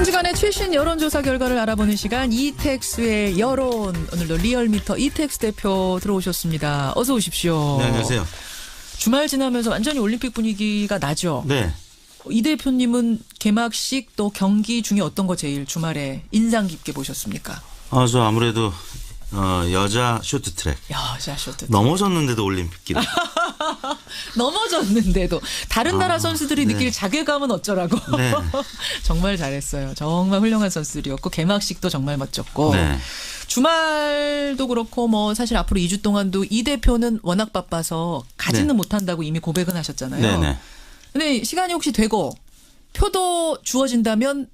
한 주간의 최신 여론조사 결과를 알아보는 시간 이택스의 여론 오늘도 리얼미터 이택스 대표 들어오셨습니다. 어서 오십시오. 네, 안녕하세요. 주말 지나면서 완전히 올림픽 분위기가 나죠. 네. 이 대표님은 개막식 또 경기 중에 어떤 거 제일 주말에 인상 깊게 보셨습니까? 아, 저 아무래도 어, 여자 쇼트트랙 여자 쇼트 넘어졌는데도 올림픽 기록. 넘어졌는데도 다른 나라 아, 선수들이 네. 느낄 자괴감은 어쩌라고. 네. 정말 잘했어요. 정말 훌륭한 선수들이었고 개막식도 정말 멋졌고 네. 주말도 그렇고 뭐 사실 앞으로 2주 동안도 이 대표는 워낙 바빠서 가지는 네. 못한다고 이미 고백은 하셨잖아요. 네, 네. 근데 시간이 혹시 되고 표도 주어진다면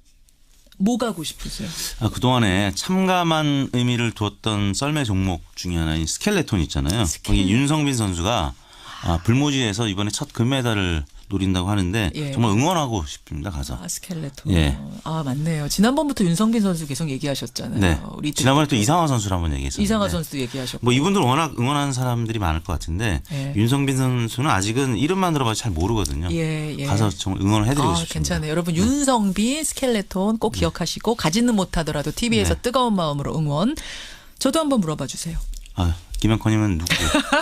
뭐 가고 싶으세요? 아, 그동안에 참감한 의미를 두었던 썰매 종목 중에 하나인 스켈레톤 있잖아요. 거기 윤성빈 선수가 아, 불모지에서 이번에 첫 금메달을 노린다고 하는데 예. 정말 응원하고 싶습니다. 가서. 아 스켈레톤. 예. 아 맞네요. 지난번부터 윤성빈 선수 계속 얘기하셨잖아요. 네. 우리 지난번에 또 이상화 선수를 한번 얘기했었는데. 이상하 선수도 얘기하셨고. 뭐 이분들 워낙 응원하는 사람들이 많을 것 같은데 예. 윤성빈 선수는 아직은 이름만 들어봐도 잘 모르거든요. 예, 예. 가서 정말 응원을 해드리고 아, 싶습니다. 괜찮아요. 여러분 윤성빈 스켈레톤 꼭 기억하시고 가지는 못하더라도 TV에서 네. 뜨거운 마음으로 응원. 저도 한번 물어봐 주세요. 아, 김영커님은 누구?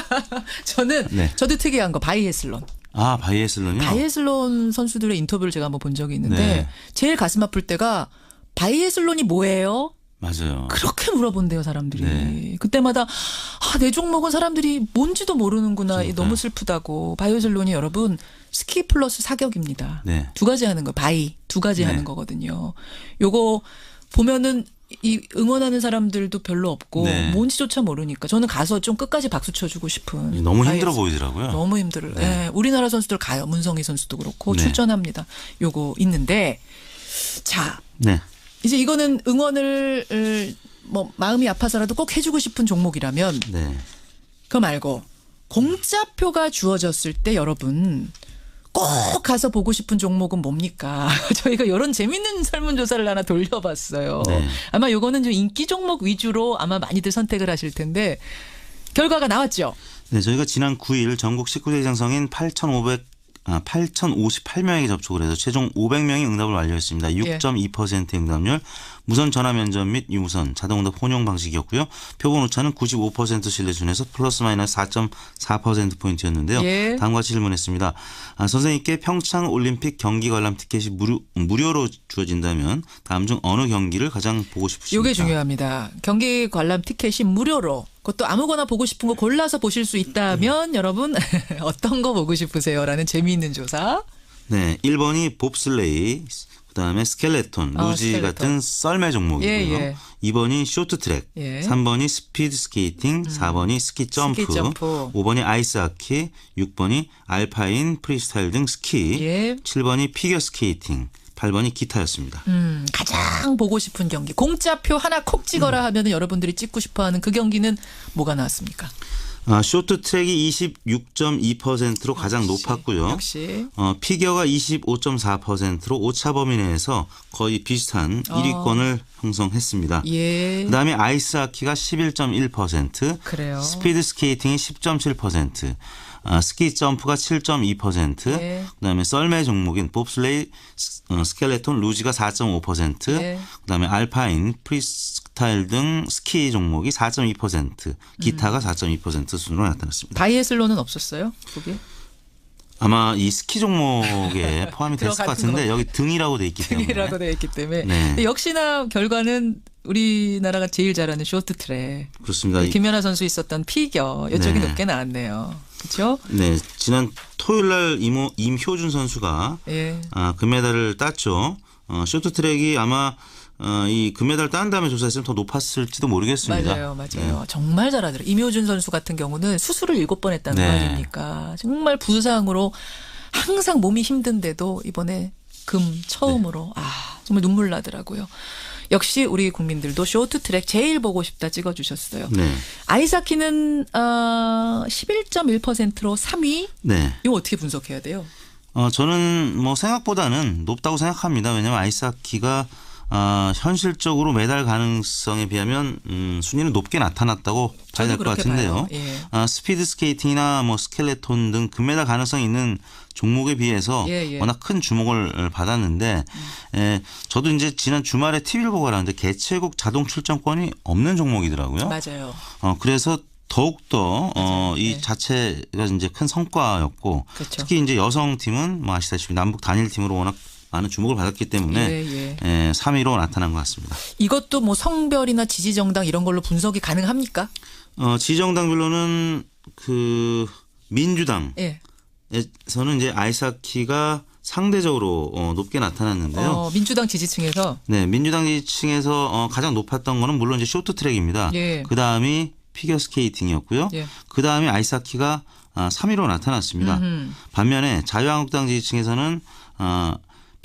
저는 네. 저도 특이한 거 바이애슬론. 아 바이애슬론이요? 바이애슬론 선수들의 인터뷰를 제가 한번 본 적이 있는데 네. 제일 가슴 아플 때가 바이애슬론이 뭐예요? 맞아요. 그렇게 물어본대요 사람들이. 네. 그때마다 아, 내 종목은 사람들이 뭔지도 모르는구나. 이 너무 슬프다고. 바이애슬론이 여러분 스키 플러스 사격입니다. 네. 두 가지 하는 거 바이 두 가지 네. 하는 거거든요. 요거 보면은 이 응원하는 사람들도 별로 없고 네. 뭔지조차 모르니까 저는 가서 좀 끝까지 박수 쳐주고 싶은. 너무 힘들어 바이애슬- 보이더라고요. 너무 힘들어요. 네. 예, 우리나라 선수들 가요. 문성희 선수도 그렇고 네. 출전합니다. 요거 있는데 자 네. 이제 이거는 응원을 을, 뭐 마음이 아파서라도 꼭 해주고 싶은 종목이라면 네. 그거 말고 공짜표가 주어졌을 때 여러분 꼭 가서 보고 싶은 종목은 뭡니까? 저희가 이런 재밌는 설문조사를 하나 돌려봤어요. 네. 아마 요거는 좀 인기 종목 위주로 아마 많이들 선택을 하실 텐데 결과가 나왔죠. 네, 저희가 지난 9일 전국 19세 이상 성인 8,500 아, 8,058명에게 접촉을 해서 최종 500명이 응답을 완료했습니다. 예. 6.2%의 응답률, 무선 전화 면접 및 유무선 자동응답 혼용 방식이었고요. 표본 오차는 95% 신뢰 순에서 플러스 마이너스 4.4% 포인트였는데요. 예. 다음과 질문했습니다. 아, 선생님께 평창 올림픽 경기 관람 티켓이 무료, 무료로 주어진다면 다음 중 어느 경기를 가장 보고 싶으십니까? 요게 중요합니다. 경기 관람 티켓이 무료로 그것도 아무거나 보고 싶은 거 골라서 보실 수 있다면 음. 여러분 어떤 거 보고 싶으세요?라는 재미있는 조사. 네, 1번이 봅슬레이, 그다음에 스켈레톤, 아, 루지 스켈레톤. 같은 썰매 종목이고요. 예, 예. 2번이 쇼트트랙, 예. 음. 3번이 스피드 스케이팅, 4번이 스키 점프, 스키 점프. 5번이 아이스 하키, 6번이 알파인, 프리스타일 등 스키, 예. 7번이 피겨 스케이팅, 8번이 기타였습니다. 음, 가장 보고 싶은 경기. 공짜표 하나 콕 찍어라 음. 하면 은 여러분들이 찍고 싶어 하는 그 경기는 뭐가 나왔습니까? 아, 쇼트트랙이 26.2%로 가장 높았고요. 역시. 어, 피겨가 25.4%로 오차 범위 내에서 거의 비슷한 어. 1위권을 형성했습니다. 예. 그다음에 아이스 하키가 11.1%, 그래요. 스피드 스케이팅이 10.7%, 아, 스키 점프가 7.2%, 예. 그다음에 썰매 종목인 봅슬레이, 스- 어, 스켈레톤, 루지가 4.5%, 예. 그다음에 알파인, 프리스타일 등 스키 종목이 4.2%, 기타가 4.2% 수준으로 나타났습니다. 바이애슬론은 없었어요? 거기? 아마 이 스키 종목에 포함이 됐을 것 같은데 여기 등이라고 돼 있기 때문에 등이라고 되어 있기 때문에. 네. 역시나 결과는 우리나라가 제일 잘하는 쇼트트랙. 그렇습니다. 이- 김연아 선수 있었던 피겨 이쪽이 네. 높게 나왔네요. 그렇죠? 네, 지난 토요일 날 이모 임효준 선수가 예. 아, 금메달을 땄죠. 어, 쇼트트랙이 아마 어, 이 금메달 딴 다음에 조사했으면 더 높았을지도 모르겠습니다. 맞아요, 맞아요. 정말 잘하더라고요. 임효준 선수 같은 경우는 수술을 일곱 번 했다는 네. 거 아닙니까? 정말 부상으로 항상 몸이 힘든데도 이번에 금 처음으로 아 정말 눈물 나더라고요. 역시 우리 국민들도 쇼트트랙 제일 보고 싶다 찍어주셨어요. 네, 아이스하키는 어, 11.1%로 3위. 네. 이거 어떻게 분석해야 돼요? 어, 저는 뭐 생각보다는 높다고 생각합니다. 왜냐하면 아이스하키가 아, 현실적으로 메달 가능성에 비하면 음, 순위는 높게 나타났다고 봐야 될 것 같은데요. 예. 아, 스피드 스케이팅이나 뭐 스켈레톤 등 금메달 가능성이 있는 종목에 비해서 예, 예. 워낙 큰 주목을 받았는데 에, 저도 이제 지난 주말에 TV를 보고 알았는데 개최국 자동 출전권이 없는 종목이더라고요. 맞아요. 어, 그래서 더욱더 어. 이 네. 자체가 이제 큰 성과였고 그렇죠. 특히 이제 여성 팀은 뭐 아시다시피 남북 단일 팀으로 워낙 많은 주목을 받았기 때문에 예, 예. 에, 3위로 나타난 것 같습니다. 이것도 뭐 성별이나 지지 정당 이런 걸로 분석이 가능합니까? 어, 지정당별로는 그 민주당 예. 에서는 이제 아이스하키가 상대적으로 어, 높게 나타났는데요. 어, 민주당 지지층에서 네, 민주당 지층에서 어, 가장 높았던 거는 물론 이제 쇼트트랙입니다. 예. 그 다음이 피겨 스케이팅이었고요. 예. 그 다음이 아이스하키가 아, 3위로 나타났습니다. 음흠. 반면에 자유한국당 지지층에서는 어,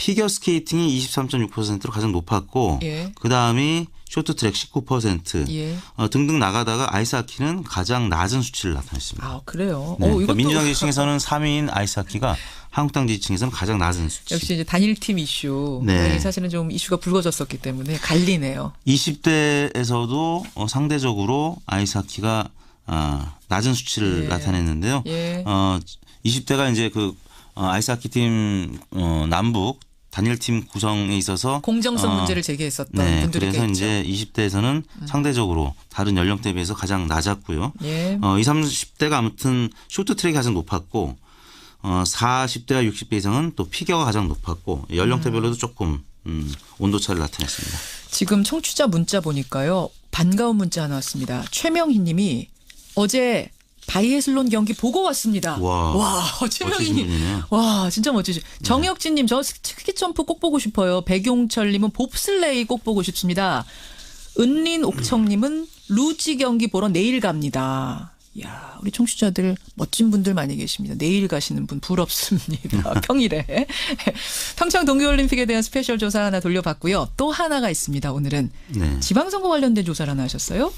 피겨 스케이팅이 23.6%로 가장 높았고 예. 그 다음이 쇼트트랙 19% 예. 어, 등등 나가다가 아이스하키는 가장 낮은 수치를 나타냈습니다. 아 그래요. 네, 어, 그러니까 민주당 지지층에서는 3위인 아이스하키가 한국당 지지층에서는 가장 낮은 수치. 역시 이제 단일팀 이슈. 네. 사실은 좀 이슈가 불거졌었기 때문에 갈리네요. 20대에서도 어, 상대적으로 아이스하키가 아, 낮은 수치를 예. 나타냈는데요. 예. 어, 20대가 이제 그 어, 아이스하키 팀 어, 남북 단일팀 구성에 있어서 공정성 어, 문제를 제기했었던 네, 분들이 그래서 있죠. 음. 이제 20대에서는 상대적으로 다른 연령대에 비해서 가장 낮았고요. 예. 어, 20, 30대가 아무튼 쇼트트랙이 가장 높았고 어, 40대와 60대 이상은 또 피겨가 가장 높았고 연령대별로도 조금 음, 온도차를 나타냈습니다. 지금 청취자 문자 보니까요. 반가운 문자 하나 왔습니다. 최명희 님이 어제 바이애슬론 경기 보고 왔습니다. 와, 와. 분이네요. 와, 진짜 멋지지. 정혁진님, 저 스키 점프 꼭 보고 싶어요. 백용철님은 봅슬레이 꼭 보고 싶습니다. 은린 옥청님은 루지 경기 보러 내일 갑니다. 야, 우리 청취자들 멋진 분들 많이 계십니다. 내일 가시는 분 부럽습니다. 평일에. 평창 동계올림픽에 대한 스페셜 조사 하나 돌려봤고요. 또 하나가 있습니다. 오늘은 네. 지방선거 관련된 조사를 하나 하셨어요?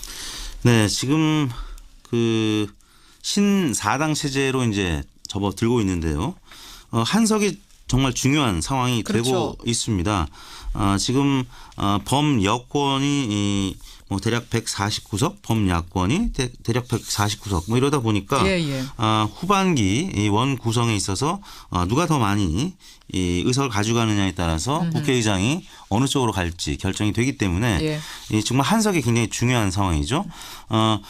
네, 지금 그 신사당 체제로 이제 접어들고 있는데요. 어, 한석이 정말 중요한 상황이 그렇죠. 되고 있습니다. 아, 지금 어, 범 여권이 이, 뭐 대략 149석, 범 야권이 대, 대략 149석 뭐 이러다 보니까 예, 예. 아, 후반기 이 원 구성에 있어서 어, 누가 더 많이 이 의석을 가져가느냐에 따라서 국회의장이 어느 쪽으로 갈지 결정이 되기 때문에 예. 이 정말 한석이 굉장히 중요한 상황이죠. 어,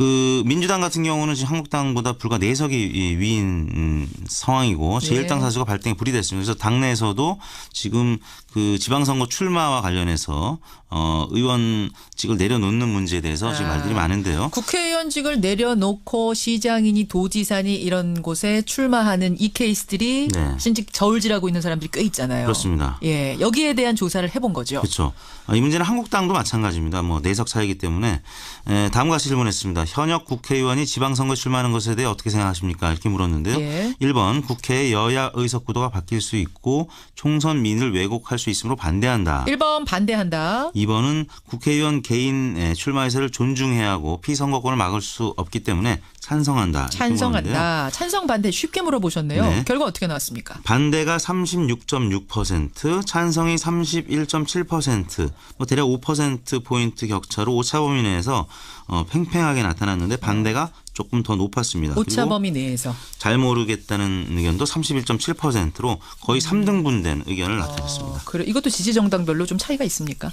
그 민주당 같은 경우는 지금 한국당보다 불과 네석이 위인 음, 상황이고 제1당 예. 사수가 발등에 불이 됐습니다. 그래서 당내에서도 지금 그 지방선거 출마와 관련해서 어, 의원직을 내려놓는 문제에 대해서 지금 아. 말들이 많은데요. 국회의원직을 내려놓고 시장이니 도지사니 이런 곳에 출마하는 이 케이스들이 네. 신직 저울질하고 있는 사람들이 꽤 있잖아요. 그렇습니다. 예, 여기에 대한 조사를 해본 거죠. 그렇죠. 어, 이 문제는 한국당도 마찬가지입니다. 뭐 내석 차이기 때문에 에, 다음과 같이 질문했습니다. 현역 국회의원이 지방선거 출마하는 것에 대해 어떻게 생각하십니까? 이렇게 물었는데요. 예. 1번 국회 여야 의석 구도가 바뀔 수 있고 총선 민을 왜곡할 수 있으므로 반대한다. 1번 반대한다. 2번은 국회의원 개인 의 출마 의사를 존중해야 하고 피선거권을 막을 수 없기 때문에 찬성한다. 찬성한다. 찬성 반대 쉽게 물어보셨네요. 네. 결과 어떻게 나왔습니까? 반대가 36.6%, 찬성이 31.7%, 뭐 대략 5% 포인트 격차로 오차 범위 내에서 어, 팽팽하게 나타났는데 반대가 조금 더 높았습니다. 오차 범위 내에서. 잘 모르겠다는 의견도 31.7%로 거의 3등분된 의견을 나타냈습니다. 어, 그래 이것도 지지 정당별로 좀 차이가 있습니까?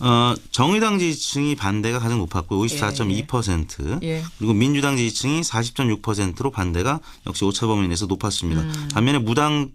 어, 정의당 지지층이 반대가 가장 높았고 54.2%. 예. 그리고 민주당 지지층이 40.6%로 반대가 역시 오차 범위 내에서 높았습니다. 음. 반면에 무당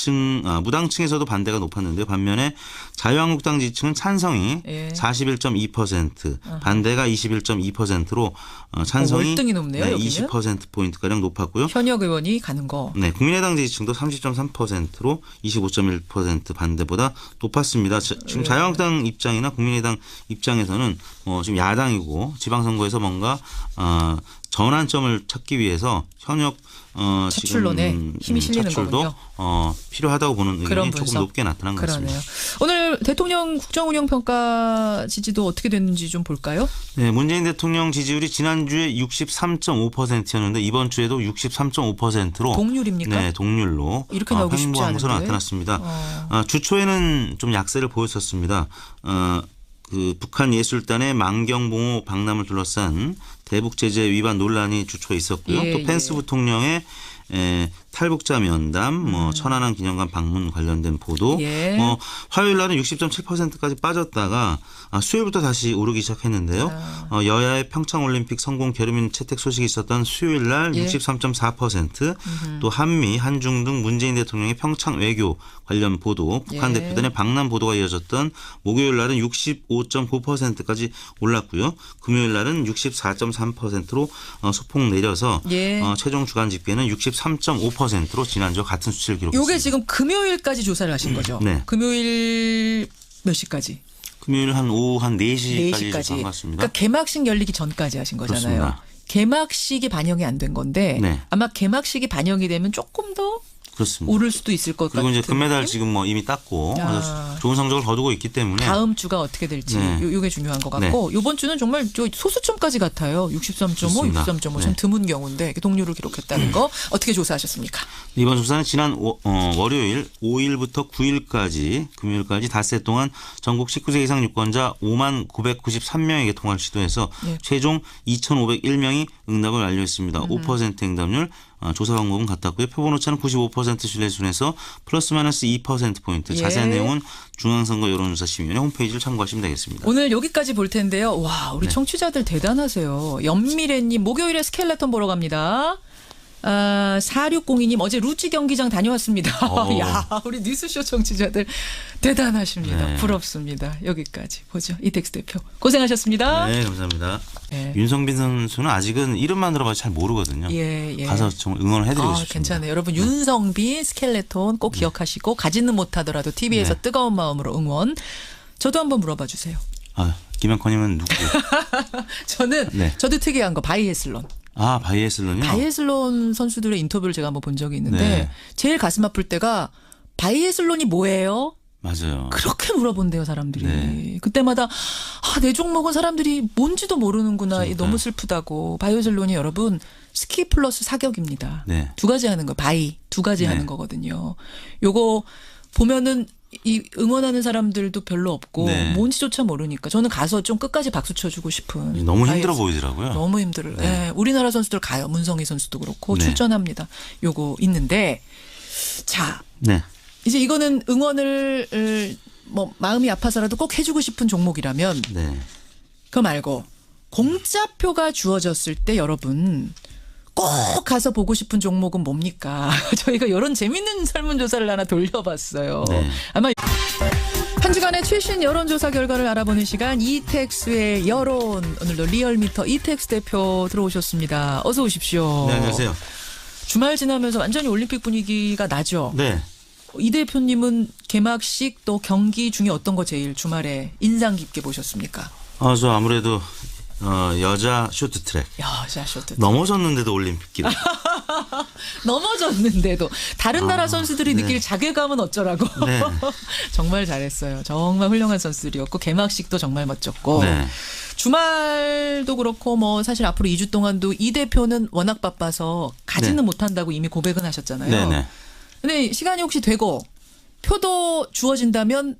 층 아, 무당층에서도 반대가 높았는데 반면에 자유한국당 지지층은 찬성이 예. 41.2%, 반대가 21.2%로 어, 찬성이 월등히 높네요, 여기는. 20% 포인트 가량 높았고요. 현역 의원이 가는 거. 네, 국민의당 지지층도 30.3%로 25.1% 반대보다 높았습니다. 자- 지금 네. 자유한국당 입장이나 국민의당 입장에서는 어, 지금 야당이고 지방선거에서 뭔가 어, 전환점을 찾기 위해서 현역 어, 차출론에 지금, 힘이 실리는 차출도 거군요. 어, 필요하다고 보는 의견이 조금. 높게 나타난 것 그러네요. 같습니다. 오늘 대통령 국정운영평가 지지도 어떻게 됐는지 좀 볼까요? 네, 문재인 대통령 지지율이 지난주에 63.5%였는데 이번 주에도 63.5%로 동률입니까? 네, 동률로 이렇게 어, 나오기 쉽지 횡보한 것으로. 나타났습니다. 어. 아, 주초에는 좀 약세를 보였었습니다. 어, 그 북한 예술단의 만경봉호 방남을 둘러싼 대북 제재 위반 논란이 주초에 있었고요. 예, 또 펜스 예. 부통령의 에, 탈북자 면담, 뭐 천안함 기념관 방문 관련된 보도, 음. 예. 어, 화요일 날은 60.7%까지 빠졌다가 아, 수요일부터 다시 오르기 시작했는데요. 아. 어, 여야의 평창 올림픽 성공 결의민 채택 소식이 있었던 수요일 날 예. 63.4%또 한미, 한중 등 문재인 대통령의 평창 외교 관련 보도, 북한 예. 대표단의 방남 보도가 이어졌던 목요일 날은 65.9%까지 올랐고요. 금요일 날은 64.3%로 어, 소폭 내려서 예. 어, 최종 주간 집계는 63.5%로 지난주와 같은 수치를 기록했습니다. 요게 지금 금요일까지 조사를 하신 거죠? 네. 금요일 몇 시까지? 금요일 한 오후 한 4시까지 4시까지. 조사한 것 같습니다. 그러니까 개막식 열리기 전까지 하신 거잖아요. 그렇습니다. 개막식이 반영이 안 된 건데 네. 아마 개막식이 반영이 되면 조금 더 그렇습니다. 오를 수도 있을 것 그리고 같아요. 이제 금메달 지금 뭐 이미 땄고 아. 좋은 성적을 거두고 있기 때문에 다음 주가 어떻게 될지 네. 요, 요게 중요한 것 같고 이번 주는 정말 저 소수점까지 같아요. 63.5, 좋습니다. 63.5 네. 좀 드문 경우인데 동료를 기록했다는 거 어떻게 조사하셨습니까? 이번 조사는 지난 워- 어, 월요일 5일부터 9일까지 금요일까지 닷새 동안 전국 19세 이상 유권자 5만 993명에게 통화를 시도해서 예. 최종 2,501명이 응답을 완료했습니다. 5% 응답률 어, 조사 방법은 같았고요. 표본 오차는 95% 신뢰 수준에서 플러스 마이너스 2% 포인트. 예. 자세한 내용은 중앙선거 여론조사 심의위원회 홈페이지를 참고하시면 되겠습니다. 오늘 여기까지 볼 텐데요. 와, 네. 우리 청취자들 대단하세요. 연미래님, 목요일에 스켈레톤 보러 갑니다. 아, 4602님, 어제 루지 경기장 다녀왔습니다. 오. 야, 우리 뉴스쇼 청취자들 대단하십니다. 네. 부럽습니다. 여기까지 보죠. 이택스 대표. 고생하셨습니다. 네, 감사합니다. 예. 윤성빈 선수는 아직은 이름만 들어봐도 잘 모르거든요. 예, 예. 가서 정말 응원을 해드리고 아, 싶습니다. 괜찮아요. 여러분 윤성빈 스켈레톤 꼭 기억하시고 가지는 못하더라도 TV에서 네. 뜨거운 마음으로 응원. 저도 한번 물어봐 주세요. 아, 김영커님은 누구? 저는 네. 저도 특이한 거 바이애슬론. 아, 바이애슬론이요? 바이애슬론 선수들의 인터뷰를 제가 한번 본 적이 있는데 네. 제일 가슴 아플 때가 바이애슬론이 뭐예요? 맞아요. 그렇게 물어본대요 사람들이. 네. 그때마다 아, 내 종목은 사람들이 뭔지도 모르는구나. 이 너무 슬프다고. 바이애슬론이 여러분 스키 플러스 사격입니다. 네. 두 가지 하는 거 바이 두 가지 네. 하는 거거든요. 요거 보면은 이 응원하는 사람들도 별로 없고 네. 뭔지조차 모르니까 저는 가서 좀 끝까지 박수 쳐주고 싶은. 너무 힘들어 바이애슬- 보이더라고요. 너무 힘들어요. 예, 우리나라 선수들 가요. 문성희 선수도 그렇고 네. 출전합니다. 요거 있는데 자 네. 이제 이거는 응원을 을, 뭐 마음이 아파서라도 꼭 해주고 싶은 종목이라면 네. 그거 말고 공짜표가 주어졌을 때 여러분 꼭 가서 보고 싶은 종목은 뭡니까? 저희가 이런 재밌는 설문조사를 하나 돌려봤어요. 네. 아마 한 주간의 최신 여론조사 결과를 알아보는 시간 이택스의 여론 오늘도 리얼미터 이택스 대표 들어오셨습니다. 어서 오십시오. 네, 안녕하세요. 주말 지나면서 완전히 올림픽 분위기가 나죠. 네. 이 대표님은 개막식 또 경기 중에 어떤 거 제일 주말에 인상 깊게 보셨습니까? 아, 저 아무래도 어, 여자 쇼트트랙 야, 샤쇼트 넘어졌는데도 올림픽 기록. 넘어졌는데도 다른 나라 선수들이 네. 느낄 자괴감은 어쩌라고. 네. 정말 잘했어요. 정말 훌륭한 선수들이었고 개막식도 정말 멋졌고 네. 주말도 그렇고 뭐 사실 앞으로 2주 동안도 이 대표는 워낙 바빠서 가지는 네. 못한다고 이미 고백은 하셨잖아요. 네, 네. 근데 시간이 혹시 되고 표도 주어진다면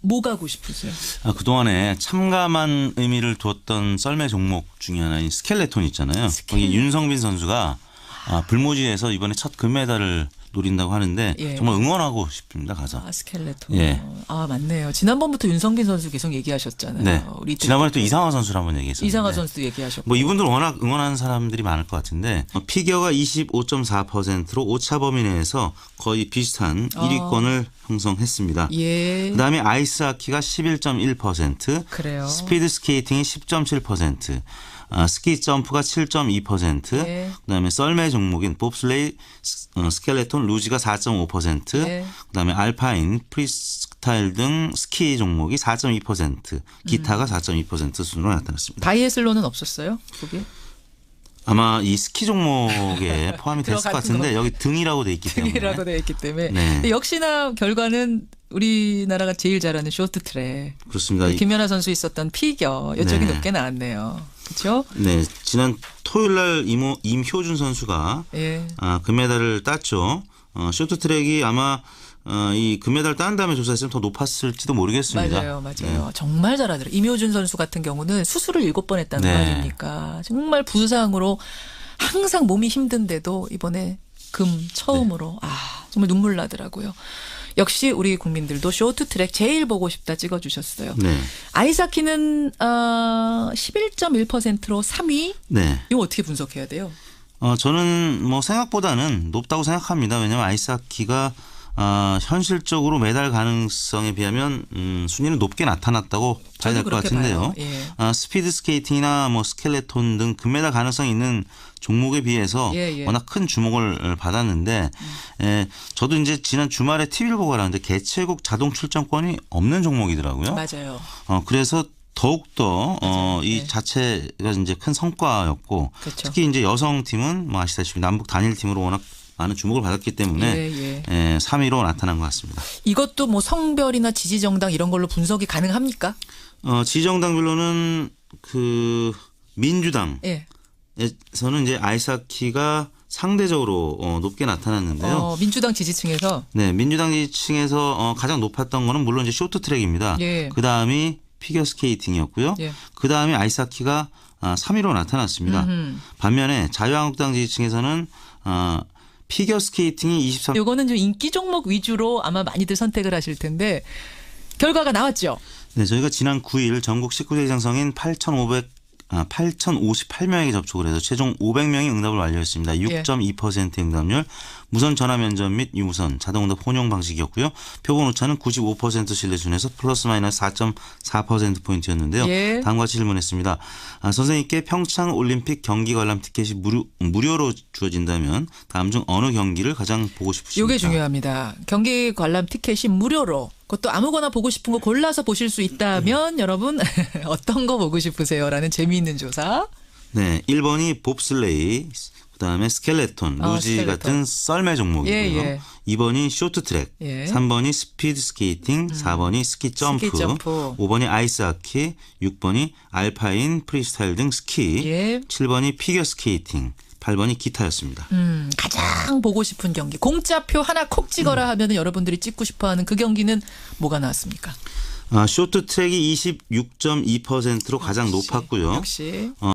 뭐 가고 싶으세요? 아, 그동안에 참감한 의미를 두었던 썰매 종목 중에 하나인 스켈레톤 있잖아요. 거기 윤성빈 선수가 아, 불모지에서 이번에 첫 금메달을 노린다고 하는데 예. 정말 응원하고 싶습니다. 가서. 아 스켈레톤. 예. 아 맞네요. 지난번부터 윤성빈 선수 계속 얘기하셨잖아요. 네. 우리 지난번에 또 이상화 선수를 한번 얘기했었는데. 이상하 선수도 얘기하셨고. 뭐 이분들 워낙 응원하는 사람들이 많을 것 같은데 어, 피겨가 25.4%로 오차 범위 내에서 거의 비슷한 1위권을 형성했습니다. 아. 예. 그다음에 아이스하키가 11.1%, 그래요. 스피드 스케이팅이 10.7%, 아, 스키 점프가 7.2%, 예. 그다음에 썰매 종목인 봅슬레이, 스- 어, 스켈레톤, 루지가 4.5%, 예. 그다음에 알파인, 프리스타일 등 스키 종목이 4.2%, 기타가 음. 4.2% 수준으로 나타났습니다. 바이애슬론은 없었어요? 거기? 아마 이 스키 종목에 포함이 됐을 것 같은데 여기 등이라고 돼 있기 때문에 등이라고 되어 있기 때문에 네. 역시나 결과는 우리나라가 제일 잘하는 쇼트트랙 그렇습니다. 이- 김연아 선수 있었던 피겨 이쪽이 네. 높게 나왔네요. 그렇죠? 네, 지난 토요일 날 이모 임효준 선수가 예. 아, 금메달을 땄죠. 어, 쇼트트랙이 아마 어, 이 금메달 딴 다음에 조사했으면 더 높았을지도 모르겠습니다. 맞아요, 맞아요. 정말 잘하더라고요. 임효준 선수 같은 경우는 수술을 일곱 번 했다는 네. 거 아닙니까? 정말 부상으로 항상 몸이 힘든데도 이번에 금 처음으로 네. 아 정말 눈물 나더라고요. 역시 우리 국민들도 쇼트트랙 제일 보고 싶다 찍어주셨어요. 네, 아이사키는 어, 11.1%로 3위. 네. 이거 어떻게 분석해야 돼요? 어, 저는 뭐 생각보다는 높다고 생각합니다. 왜냐하면 아이스하키가 아, 현실적으로 메달 가능성에 비하면 음, 순위는 높게 나타났다고 봐야 될 것 같은데요. 예. 아, 스피드 스케이팅이나 뭐 스켈레톤 등 금메달 가능성이 있는 종목에 비해서 예, 예. 워낙 큰 주목을 받았는데 예, 저도 이제 지난 주말에 TV를 보고 알았는데 개최국 자동 출전권이 없는 종목이더라고요. 맞아요. 어, 그래서 더욱더 어, 이 네. 자체가 이제 큰 성과였고 그렇죠. 특히 이제 여성 팀은 뭐 아시다시피 남북 단일 팀으로 워낙 많은 주목을 받았기 때문에 예, 예. 예, 3위로 나타난 것 같습니다. 이것도 뭐 성별이나 지지 정당 이런 걸로 분석이 가능합니까? 어, 지정당별로는 그 민주당 예. 에서는 이제 아이스하키가 상대적으로 어, 높게 나타났는데요. 어, 민주당 지지층에서 네, 민주당 지층에서 어, 가장 높았던 거는 물론 이제 쇼트트랙입니다. 예. 그 다음이 피겨 스케이팅이었고요. 예. 그 다음에 아이스하키가 아, 3위로 나타났습니다. 음흠. 반면에 자유한국당 지지층에서는 어, 피겨 스케이팅이 23. 요거는 좀 인기 종목 위주로 아마 많이들 선택을 하실 텐데 결과가 나왔죠. 네, 저희가 지난 9일 전국 19세 이상 성인 8,500 아, 8,058명에게 접촉을 해서 최종 500명이 응답을 완료했습니다. 예. 6.2% 응답률, 무선 전화 면접 및 유무선 자동응답 혼용 방식이었고요. 표본 오차는 95% 신뢰 순에서 플러스 마이너스 4.4% 포인트였는데요. 예. 다음과 질문했습니다. 아, 선생님께 평창 올림픽 경기 관람 티켓이 무료, 무료로 주어진다면 다음 중 어느 경기를 가장 보고 싶으십니까? 요게 중요합니다. 경기 관람 티켓이 무료로 그것도 아무거나 보고 싶은 거 골라서 보실 수 있다면 여러분 어떤 거 보고 싶으세요라는 재미있는 조사. 네, 1번이 봅슬레이, 그다음에 스켈레톤, 아, 루지 스켈레톤. 같은 썰매 종목이고요. 예, 예. 2번이 쇼트트랙, 예. 음. 3번이 스피드 스케이팅, 4번이 스키 점프, 스키 점프. 5번이 아이스 하키, 6번이 알파인, 프리스타일 등 스키, 예. 7번이 피겨 스케이팅, 8번이 기타였습니다. 음, 가장 보고 싶은 경기. 공짜표 하나 콕 찍어라 음. 하면은 여러분들이 찍고 싶어 하는 그 경기는 뭐가 나왔습니까? 아, 쇼트트랙이 26.2%로 가장 높았고요. 역시. 어,